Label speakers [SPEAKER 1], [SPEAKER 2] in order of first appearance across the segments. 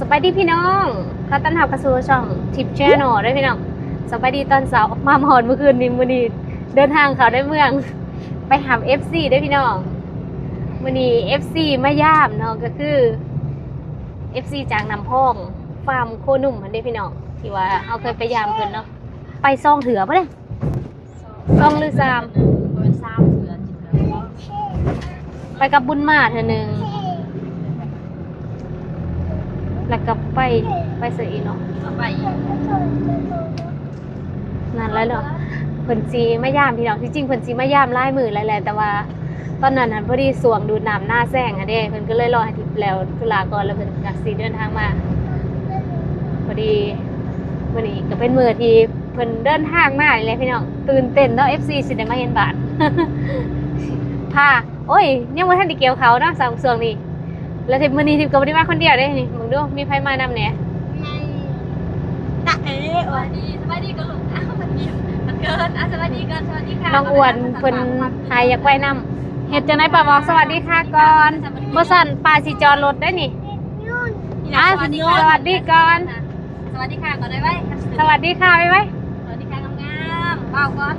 [SPEAKER 1] สบายดีพี่น้องขอต้อนรับเข้าสู่ช่องทิปแชนอลด้วยพี่น้องสบายดีตอนเสาร์มาหอนเมื่อคืนนี้มื้อนี้เดินทางเขาได้เมือง ไปหา FC ด้วยพี่น้องมื้อนี้ FC มาย่ามเนาะก็คือ FC จากนำพองฟาร์มโคหนุ่มมันได้พี่น้องที่ว่าเอาเคยไปยามเพิ่นเนาะไปซองเถือปะเนี่ยซองหรือซาม
[SPEAKER 2] เป็นสามเถื่อนจิเถื่อน
[SPEAKER 1] ไปกับบุญมาเธอหนึ่ง แล้วก็ไปไปเสียอีกเนาะ
[SPEAKER 2] เอาไป
[SPEAKER 1] นั่นแล้วเนาะเพิ่นซีไมาย่ามพี่น้องที่จริงเพิ่นซีไมาย่ามไล่มือแล้วแหละแต่ว่าตอนนั้นน่ะพอดีสวงดูน้ำหน้าแซงอะเด้เพิ่นก็เลยรอให้ทิพย์แล้วธุระก่อนแล้วเพิ่นจากสีเดินทางมาพอดีวันนี้ก็เป็นมือที่เพิ่นเดินทางมาเลยพี่น้องตื่นเต้นเนาะ FC สิได้มาเห็นบาทพาโอ้ยยังบ่ทันได้เกี่ยวเขาเนาะสามส่วงนี้ แล้วทิพย์มื้อนี้ทิพย์ก็บ่ได้มาคนเดียวเด้นี่มึงดูมีไผมานำแหน่
[SPEAKER 2] ตะเอ๋สวัสดีสวัสดีก็ลูกอ้าวมันยิ้มมันเกินอะสวัสดีกันสวัสดีค่ะ
[SPEAKER 1] น้องอ้วนเพิ่นหายอยากไปนํเฮ็ดจังได๋ป้าบอกสวัสดีค่ะก่อนบ่สั่นป้าสิจอดรถได้นี่อะ
[SPEAKER 2] สวัสดี
[SPEAKER 1] สวัสดีก่อน
[SPEAKER 2] สวัสดีค่ะก่อนได้ไหม
[SPEAKER 1] สวัสดีค่ะไปไว้
[SPEAKER 2] สวัสดีค่ะงามๆเอาก่อน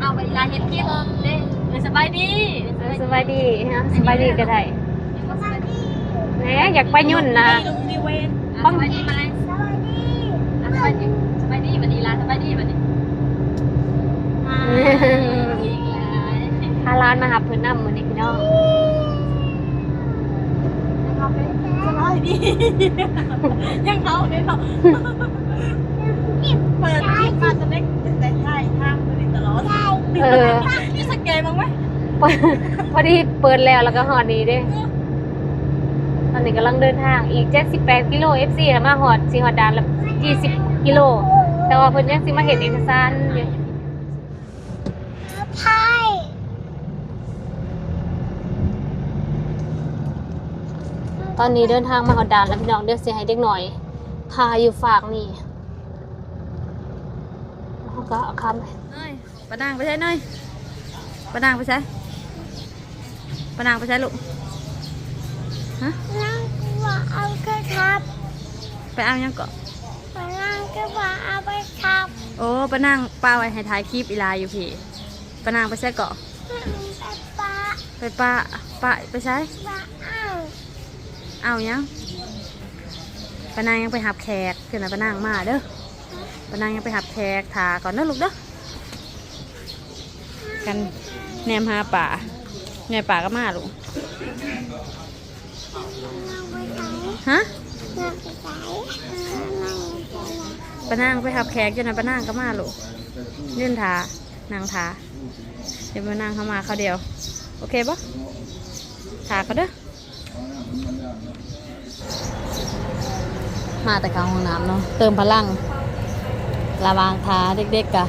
[SPEAKER 2] เอาไปลาเฮ็ดคลิปเด้เออสบายดี
[SPEAKER 1] เออสบายดีฮะสบายดีก็ได้
[SPEAKER 2] สบายดี
[SPEAKER 1] แหมอยากไปยุ่นนะ
[SPEAKER 2] ลุงนิเวนสบายดีไหมสบายดีสบายดีสบายดีบัดนี้ลาสบายดีบัดนี้อีกแล้ว
[SPEAKER 1] พาร้านมาหับเพิ่นนำมื้อนี้พี่น้อง
[SPEAKER 2] สบายดียังเขาเนี่ยเนาะเปิดคลิปมาจะได้แต่ใช่ห้ามเลยตลอด
[SPEAKER 1] เออ
[SPEAKER 2] มีสแกนบ้างไหม
[SPEAKER 1] เปิดพอดีเปิดแล้วแล้วก็ฮอดนี้เด้ต อนนี้กำลังเดินทางอีก 78 กิโล FC แล้วมาฮอดสิฮอดดานละ20 กิโล แต่ว่าเพิ่นยังสิมาเฮ็ดเอกสารอยู่
[SPEAKER 3] ใช่
[SPEAKER 1] ตอนนี้เดินทางมาฮอดดานแล้วพี่น้องเดี๋ยวสิให้เด็กหน่อย พาอยู่ฝากนี่เขาก็เอาคำ
[SPEAKER 2] เนยปะนางไปใช้เนยปะนางไปใช้ปะนางไปใช้ลูกฮะ
[SPEAKER 3] นั่งก็ ว่าเอากระทับ
[SPEAKER 2] ไปเอายังเกาะ
[SPEAKER 3] นั่งก็ว่าเอาไปทับ
[SPEAKER 2] โอ้ปะนางป้าไว้ให้ถ่ายคลิปอีลาอยู่พี่ปะนางไปใช้เกาะ
[SPEAKER 3] ไปปะ
[SPEAKER 2] ไปป้าป้าไปใช้
[SPEAKER 3] ปะเอา
[SPEAKER 2] เอายังปะนางยังไปหับแขกคือนะปะนางมาเด้อปะนางยังไปหับแขกถาก่อนเด้อลูกเด้อกันแนมหาป่าแนมป่าก็มาลูก
[SPEAKER 3] นั่งไปไหน
[SPEAKER 2] ฮะ
[SPEAKER 3] นั่งไปไหนนั่งไปไหน
[SPEAKER 2] ปะนางไปหับแขกจนนะปะนางก็มาลูกยื่นถานางถาเดี๋ยวปะนางเข้ามาเขาเดียว โอเคปะถาเขาเด้อมาแต่กลางห้องน้ำเนาะเติมพลังระวางทาเด็กๆกะ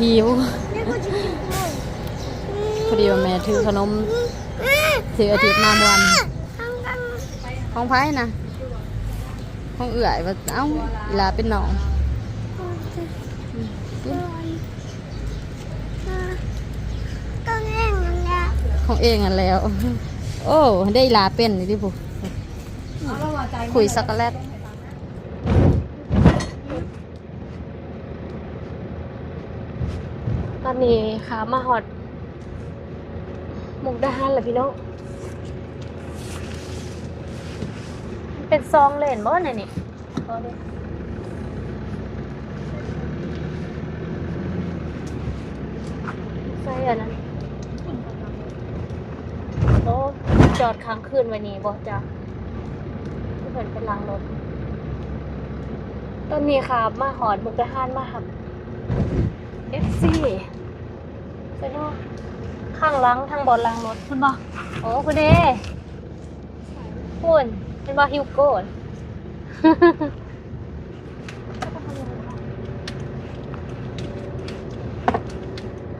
[SPEAKER 2] หิว
[SPEAKER 3] นี่ก็จะกินด้วย
[SPEAKER 2] พอดีว่าแม่ถือขนมถืออาทิตย์มาวัน
[SPEAKER 3] ทำกัน
[SPEAKER 2] ของไผ่นะของเอื่อยว่าเอ้าลาเป็นหนอง
[SPEAKER 3] ต้นเองนั่นแหละ
[SPEAKER 2] ของเองอะแล้ว โอ้ได้ลาเป็นนี่ดิบุคุยช็อกโกแลต
[SPEAKER 1] ตอนนี้ขามาฮอดมุกดาหารแหละพี่น้อง เป็นซองเลนบ่เนี่ยนี่เอาดิใส่อันนั้นโอ้จอดค้างคืนไวันนี้บ่จ้ะที่เพิ่นเป็นล้างรถตอนนี้ค่ะมาหอดมุกดาหารมาหับ FC ไปเนาะข้างหลังทางบอลลังรถคุณบอกโอ้คุณเดคุณ เป็นบอฮิวโก้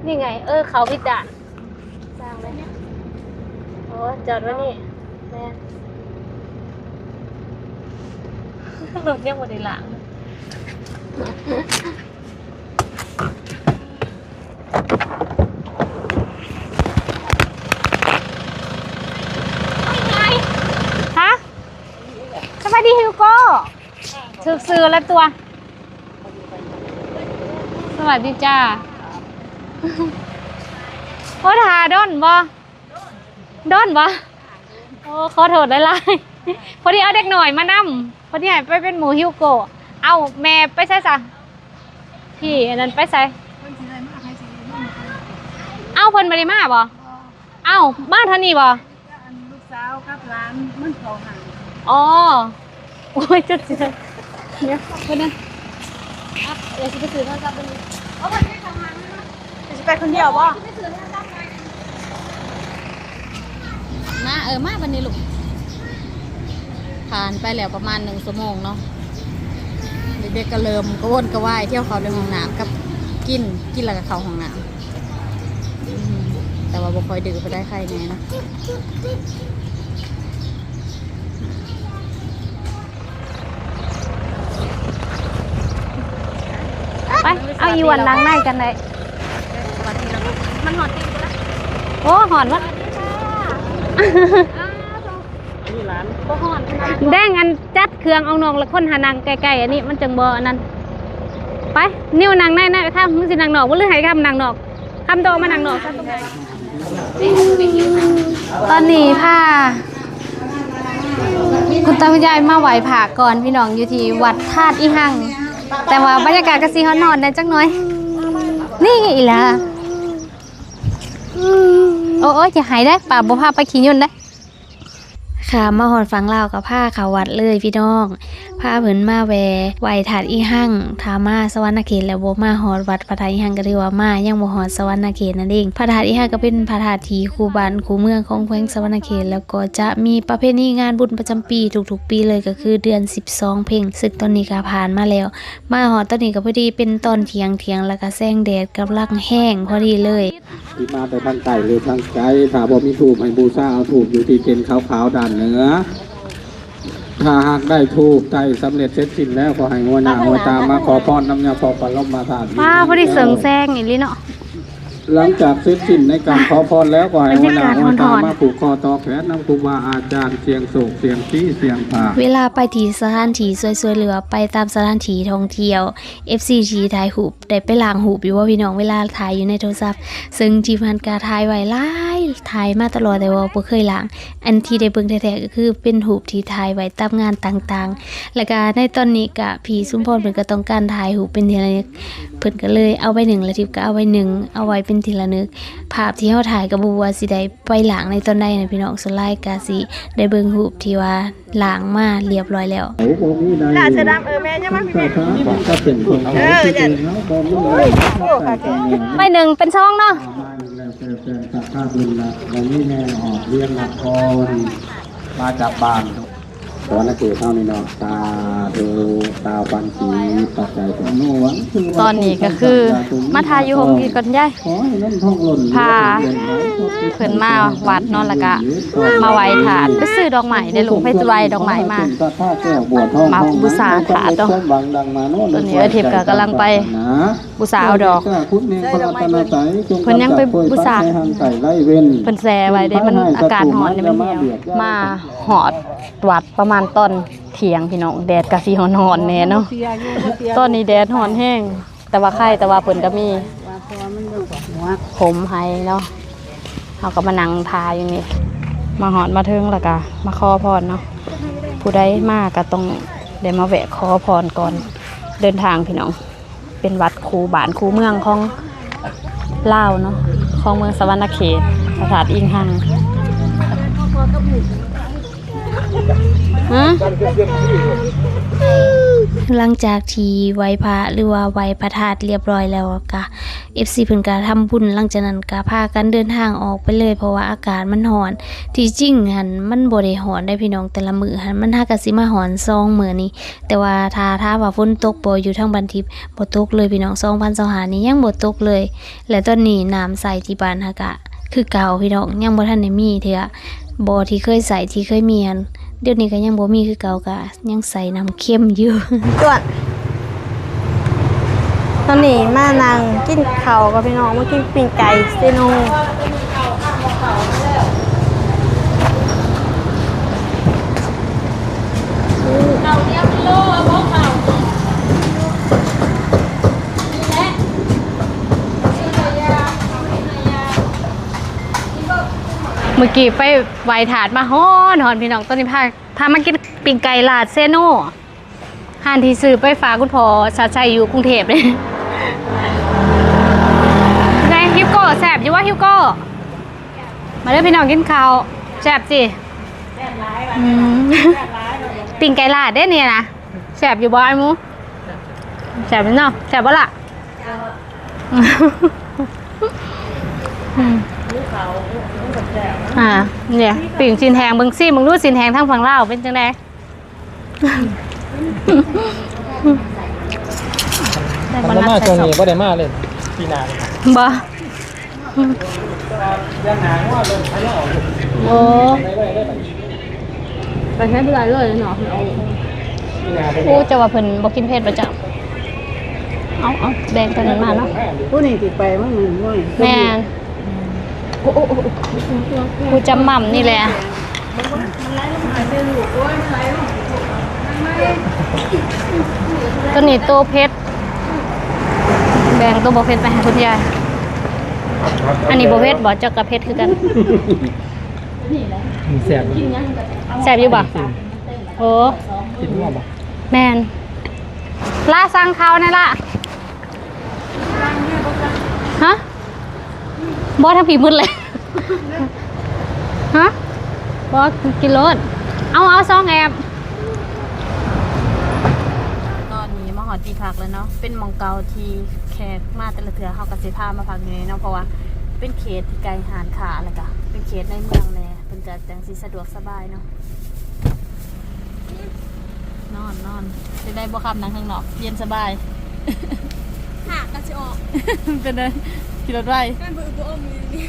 [SPEAKER 1] นี่ไง เออ เขาพิดด่านสร้างเลยเนี่ยโอ้จอดไว้นี่แม่รถยังหมดในหลัง ฮะสวัสดี
[SPEAKER 4] ดีฮิวโก้ถึก ซื้อแล้วตัว สวัสดีจ้าโคทาดอนบ่ดอนบ่โอ้ขอโทษได้ไรพอดีเอาเด็กหน่อยมานำพอดีให้ไปเป็นหมูฮิวโกะเอาแม่ไปใส่ซะพี่อันนั้นไปใส่เอาเพิ่นบ่ได้มาบ่เอาบ้านเท่านี้บ่
[SPEAKER 3] ลูกสาวกับหลานมันเขาหา
[SPEAKER 4] อ๋อโอ้ยจุดเสีย เดี๋ยวเพิ่นนะอะเดี๋ยวสิไปซื้อโทรศัพท์เพิ่นนี่เอาเพิ่นไปทำงานนะ
[SPEAKER 3] จะไปคนเดียวบ่
[SPEAKER 2] มาเออมาวันนี้ลูก ผ่านไปแล้วประมาณหนึ่งชั่วโมงเนาะ เด็กๆก็เริ่มกระวนกระวายเที่ยวเขาในห้องน้ำกับกินกินแล้วก็เข้าห้องน้ำอืมแต่ว่าบ่ค่อยดื้อไปได้ใครแน่นะ
[SPEAKER 4] เอาอีวันล้างในกันเลย
[SPEAKER 2] มันหอดติ่งแล้ว
[SPEAKER 4] โอ้หอนวะแดงอันจัดเครื่องเอานองแล้วคนหานังไกลๆอันนี้มันจังบ่อันนั้น ไปนิ้วนางในนะข้ามมึงสินางนอกบ่หรือให้ข้ามนางนอกข้ามโตมานางนอกซะตอนนี้ผ้าคุณตาคุณยายมาไหวผ่าก่อนพี่น้องอยู่ที่วัดธาตุอีหัง แต่ว่าบรรยากาศก็สิฮอนนอนได้จักหน่อย นี่อีหล่ะโอ้ยจะหายได้ป่าบ่พาไปขี่ยนต์ได้ ค่ะมาหอดฟังเล่ากับผ้าขาวัดเลยพี่น้องผ้าเผินมาแวไหวถาดอีหั่งทามาสวรรณเขตแล้วบ่มาหอดวัดพระธาตุอีหั่งก็เรียกว่ามายังบ่หอดสวรรณเขตนั่นเองพระธาตุอีหั่งก็เป็นพระธาตุที่คูบ้านคูเมืองของแขวงสวรรณเขตแล้วก็จะมีประเพณีงานบุญประจำปีทุกๆ ปีเลยก็คือเดือน 12 เพ่งซึ่งตอนนี้ก็ผ่านมาแล้ว มาหอดตอนนี้ก็พอดีเป็นตอนเทียงเทียงแล้วก็แสงแดดกำลังแห้งพอดีเลย
[SPEAKER 5] ที่มาแต่ทางใต้หรือทางไกลถ้าบ่มีถูกให้บูชาเอาถูกอยู่ที่เกณฑ์ขาวๆด้านเหนือ ถ้าหากได้ถูกใจสำเร็จเสร็จสิ้นแล้วขอให้งวหน้าหัวตามมาขอพรน้ำยาพอปลมมาทาน
[SPEAKER 4] ว้าพอดีเสริงแซงอีหลีเนาะ
[SPEAKER 5] หลังจากเสร็จสิ้นในการขอพรแล้วขอให้งวหน้าหัวตาม
[SPEAKER 4] บรรยากาศ
[SPEAKER 5] มาผูกคอต่อแขนนำครูบาอาจารย์เสียงโศกเสียงชี้เสียงผ่า
[SPEAKER 4] เวลาไปที่สถานที่สวยๆหรือว่าไปตามสถานที่ท่องเที่ยว FC ชีถ่ายหูปได้ไปล้างหูปอยู่ว่าพี่น้องเวลาถ่ายอยู่ในโทรศัพท์ ซึ่งทีมงานกาถ่ายไว้หลาย ถ่ายมาตลอดแต่ว่าบ่เคยล้าง อันที่ได้เบิ่งแท้ๆก็คือเป็นหูปที่ถ่ายไว้ตามงานต่างๆ แล้วก็ในตอนนี้ก็พี่สุมพรเพิ่นก็ต้องการถ่ายหูปเป็นทีละนึกเพิ่นก็เลยเอาไว้หนึ่งแล้วทิพย์ก็เอาไว้หนึ่งเอาไว้เป็นทีละนึก ภาพที่เฮาถ่ายก็บ่ว่าสิได้ไปล้างในตอนใดนะพี่น้องส่วนหลายก็สิได้เบิ่งรูปที่ว่าล้างมาเรียบร้อยแล้ว
[SPEAKER 5] โอ้โหมีได้
[SPEAKER 3] หลานเสือดำเออแม่จะมาพี่
[SPEAKER 5] ข้า
[SPEAKER 3] แม่
[SPEAKER 5] ช้าก็เป็นคนเอาที่เองเนาะบ่มีเลย
[SPEAKER 4] ไปหนึ่งเป็นช่องเนาะ
[SPEAKER 5] มาแล้วแต่แต่สักข้าบุญนะวันนี้แม่ออกเรียนละครมาจากบ้าน ตอนนักเกศเท่านี้เนาะตาดูตาฟันสีปัจจัยของโน่หวังคือว่า
[SPEAKER 2] ตอนนี้ก็คือมาทายอยู่หงนี้ก่อนยาย
[SPEAKER 5] ขอใหญ่
[SPEAKER 2] พาเพิ่นมาวัดนาะแล้วก็มาไหว้ถาดไปซื้อดอกไม้ได้ลูกไปไหว้ดอกไม้มามาบูชาถาดเนาะตอนนี้อทิตย์ก็กำลังไปบูชาเอาดอกเพิ่นยังไปบูชาเพิ่นแซไว้ได้มันอากาศร้อนนี่มันเหี่ยวมาหอดวัดประมาณตอนเที่ยงพี่น้องแดดก็สิร้อนๆแน่เนาะ
[SPEAKER 3] เสียอยู่เสีย
[SPEAKER 2] ตอนนี้แดดร้อนแห้ง แต่ว่าไข่แต่ว่าเพิ่นก็มี
[SPEAKER 3] ว่าพอมันอยู่กับหัว
[SPEAKER 2] ผมให้เนาะเขาก็มานั่งทาอยู่นี่มาหอดมาถึงแล้วก็มาขอพรเนาะผู้ใดมาก็ต้องได้มาแวะขอพรก่อนเดินทางพี่น้อง เป็นวัดคูบานคูเมืองของลาวเนาะของเมืองสวรรณเขตพระธาตุอิงหัง ฮะ
[SPEAKER 4] หลังจากที่ไหวพระหรือว่าไหวพระธาตุเรียบร้อยแล้วก็ FC เพิ่นก็ทำบุญหลังจากนั้นก็พากันเดินทางออกไปเลย เพราะว่าอากาศมันร้อน ที่จริงหันมันบ่ได้ร้อนได้พี่น้องแต่ละมือหันมันหากะสิมาร้อนซองเหมือนี้แต่ว่าถ้าถ้าว่าฝนตกบ่อยู่ทางบันทิพบ่ตกเลยพี่น้อง2025นี้ยังบ่ตกเลย และตอนนี้น้ำใส่ที่บ้านหากะ คือเก่าพี่น้องยังบ่ทันได้มีเทื่อบ่ที่เคยใส่ที่เคยมีหัน เดี๋ยวนี้ก็ยังบ่มีคือเก่ากะยังใส่น้ำเค็มอยู่
[SPEAKER 3] จวดตอนนี้มานั่งกินข้าวกับพี่น้องมากินปิ้งไก่เซโน
[SPEAKER 4] เมื่อกี้ไปไหวถาดมาฮ้อนหอนพี่น้องตอนนี้พาพามากินปิงไก่ลาดเซโน่ห้านที่ซื้อไปฝากคุณพ่อชาชัยอยู่กรุงเทพเลยไงฮิวโก้แสบอยู่ว่าฮิวโก้มาเด้อพี่น้องกินข้าวแสบสิอืมปิงไก่ลาดเด้เนี่ยนะแสบอยู่บ่ไอ้หมูแสบอยู่เนาะแสบบ่ล่ะอืม อ่าเนี่ยปิ่งสินแหงเบิ่งซี่มึงรู้สินแหงทั้งฝั่งลาวเป็นจังไดได้
[SPEAKER 6] มัน
[SPEAKER 4] บ่
[SPEAKER 6] มา
[SPEAKER 4] รับ
[SPEAKER 6] ช่วง
[SPEAKER 4] ใส่
[SPEAKER 6] นี้
[SPEAKER 4] ศพ
[SPEAKER 6] บ่ได้มาเลยปีหน้าเลย
[SPEAKER 4] บ่
[SPEAKER 6] ยังหางว่าลงพะเยา
[SPEAKER 4] โอ้
[SPEAKER 6] ได้ไว้ได้บัด
[SPEAKER 4] ไปใช้เป็นไรเลยเนาะ
[SPEAKER 6] ปีหน้าไป
[SPEAKER 4] กูจะว่าเพิ่นบ่กินเผ็ดประจำเอาเอาแบ่งกันมาเนาะ
[SPEAKER 7] ผู้นี่ติไปมั้งมั้ง
[SPEAKER 4] แม่น กูจำหม่ำนี่แหละตัวนี้ตัวเพชรแบ่งตัวบ่เพชรไปให้คุณยายอันนี้บ่เพชรบ่เจ้ากับเพชรคือกัน
[SPEAKER 6] แซ่บ
[SPEAKER 4] แซ่บอยู่บ่โอ้
[SPEAKER 6] กินว่าบ่
[SPEAKER 4] แมนล่าสั่งเขาเนี่ยล่ะฮะ บอสทำผีมืดเลย ฮะบอสกินรถเอาเอาซองแอบตอนนี้มาหอดที่พักแล้วเนาะ เป็นหมองเกาที่แขกมาแต่ละเถือเขากับสิพามาพักอยู่นี่เนาะเพราะว่าเป็นเขตที่ไกลหานขาอะไรกะเป็นเขตในเมืองแน่เป็นจะจังสิสะดวกสบายเนาะ นอนนอนจะได้บ่คำนั่งข้างนอก เย็นสบาย
[SPEAKER 3] หากกันสิออก
[SPEAKER 4] เป็นไง ขี่รถไว
[SPEAKER 3] แม่นบ่บ่อมอยู่นี่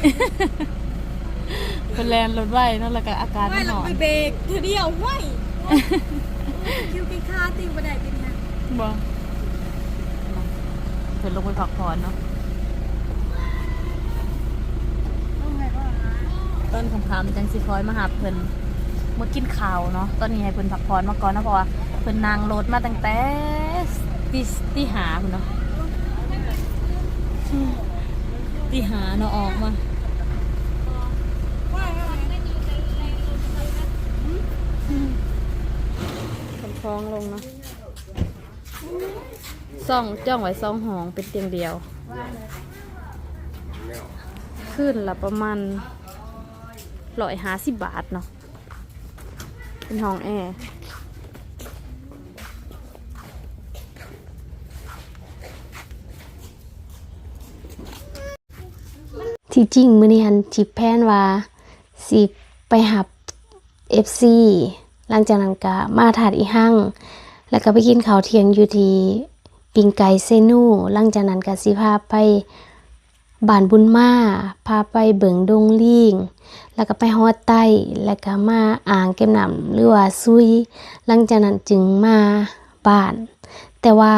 [SPEAKER 4] เป็นแลนรถไวเนั่นแหละก็อาการ
[SPEAKER 3] ไม่
[SPEAKER 4] มันห
[SPEAKER 3] เรา
[SPEAKER 4] นอน
[SPEAKER 3] ไปเบรกเธอเดียวห้วยคิวกินข้าวติวบ่ได้กินนะ
[SPEAKER 4] บ่เพิ่นลงไปพักผ่อนเนาะต้นคำคำจังสิคอยมาหาเพิ่นมากินข้าวเนาะตอนนี้ให้เพิ่นพักผ่อนมาก่อนนะเพราะว่าเพิ่นนั่งรถมาตั้งแต่ตีตีหาพุ่นเนาะ ตีหาเนาะออกมาคนคล้องลงเนาะซ่องจ้องไว้ซ่องหองเป็นเตียงเดียว ขึ้นละประมาณร้อยห้าสิบบาทเนาะเป็นห้องแอร์ ที่จริงมื้อนี้หันจิบแพนว่าสิไปหับ FC หลังจากนั้นก็มาถาดอีหั่งแล้วก็ไปกินข้าวเที่ยงอยู่ที่ปิงไก่เซนูหลังจากนั้นก็สิพาไปบ้านบุญมาพาไปเบิงดงลิงแล้วก็ไปฮอดใต้แล้วก็มาอ่างเก็บน้ำหรือว่าซุย หลังจากนั้นจึงมาบ้าน แต่ว่า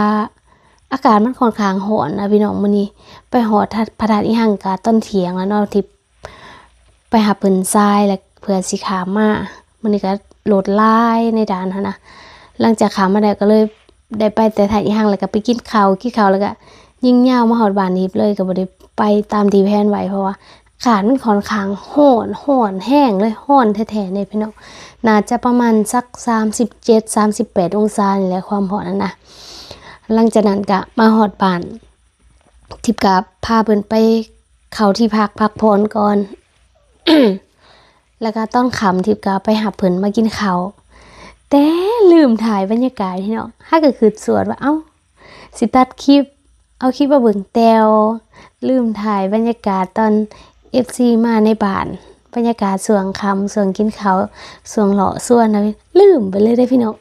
[SPEAKER 4] อากาศมันค่อนข้างร้อนนะพี่น้องมื้อนี้ ไปหอดทัดพระธาตุอีหังกาต้นเถียงแล้วเนาะที่ไปหาเพิ่นทรายแล้วเพื่อสิขามมามื้อนี้ก็โหลดลายในด่านหันนะหลังจากขามาได้ก็เลยได้ไปแต่ถ่ายอีหังแล้วก็ไปกินข้าวกินข้าวแล้วก็ยิ่งยาวมาหอดบ้านนี้เลยก็บ่ได้ไปตามที่แผนไว้เพราะว่าอากาศมันค่อนข้างร้อนร้อนแห้งเลยร้อนแท้ๆเนี่ยพี่น้องน่าจะประมาณสัก 37 38 องศานี่แหละความร้อนนั่นนะ หลังจากนั้นก็มาหอดบ้าน ทิพกับพาเพิ่นไปเขาที่พักพักผ่อนก่อน แล้วก็ต้องขำทิพกับไปหาเพิ่นมากินเขาแต่ลืมถ่ายบรรยากาศที่เนาะถ้าก็คือสวดว่าเอ้าสิตัดคลิป เอาคลิปมาเบิ่งแตวลืมถ่ายบรรยากาศตอน FC มาในบ้านบรรยากาศสวงคำสวงกินเขาวสวงเหลาะส่วนนะลืมไปเลยได้พี่น้อง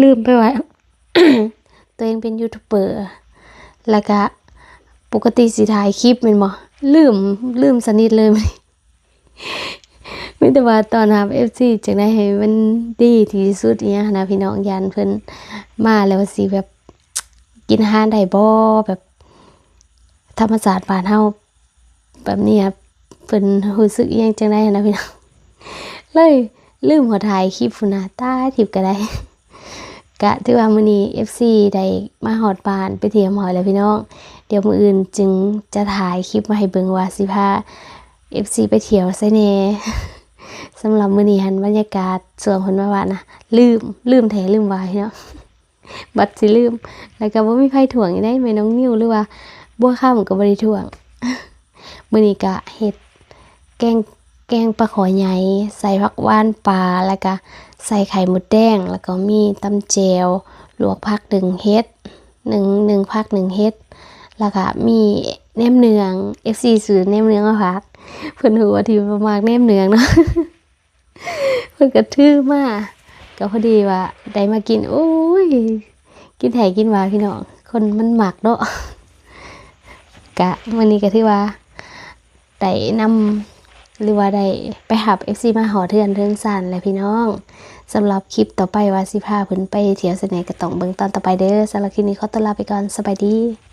[SPEAKER 4] ลืมไปว่า ตัวเองเป็นยูทูบเบอร์แล้วก็ปกติสิถ่ายคลิปแมันบ่ลืมลืมสนิทเลยมันไม่แต่ว่าตอนทำเอฟซีจังได้ให้มันดีที่สุดเนี่ยนะพี่น้องยันเพิ่นมาแล้วสิแบบกินอาหารได้บ่แบบธรรมศาสตร์บ้านเฮาแบบนี้ครับเพิ่นรู้สึกยังจังได้นะพี่น้องเลยลืมหัวถ่ายคลิปพุ่นนะตาทิบก็ได้ กะถือว่ามื้อนี้ FC ได้มาฮอดบ้านไปเที่ยวหอยแล้วพี่น้อง เดี๋ยวมื้ออื่นจึงจะถ่ายคลิปมาให้เบิ่งว่าสิพา FC ไปเที่ยวไซเน่สำหรับมื้อนี้หันบรรยากาศสวงเพิ่นว่าว่านะลืมลืมแท้ลืมไว้เนาะบัดสิลืม แล้วก็บ่มีไผถ่วงอีกได้แม่น้องนิวหรือว่าบัวข้ามก็บ่ได้ถ่วงมื้อนี้ก็เฮ็ดแกงแกงปลาขอใหญ่ใส่ผักหว่านปลาแล้วก็ ใส่ไข่มดแดง แล้วก็มีตำแจวลวกผักหนึ่งเฮ็ดหนึ่งหนึ่งผักหนึ่งเฮ็ดแล้วก็มีแหนมเนือง FC ซื้อแหนมเนืองมาฝากเพิ่นฮู้ว่าทีประมากแหนมเนืองเนาะเพิ่นก็ถือมากก็พอดีว่าได้มากินโอ้ยกินแถกินหวานพี่น้องคนมันหมักเนาะกะวันนี้ก็ที่ว่าได้นำหรือว่าได้ไปหับ FC มาหอเทือนเทือนสันแหละพี่น้อง สำหรับคลิปต่อไปว่าสิพาเพิ่นไปเที่ยวเสน่ห์กระต้องเบิ่งตอนต่อไปเด้อสำหรับคลิปนี้ขอตัวลาไปก่อนสบายดี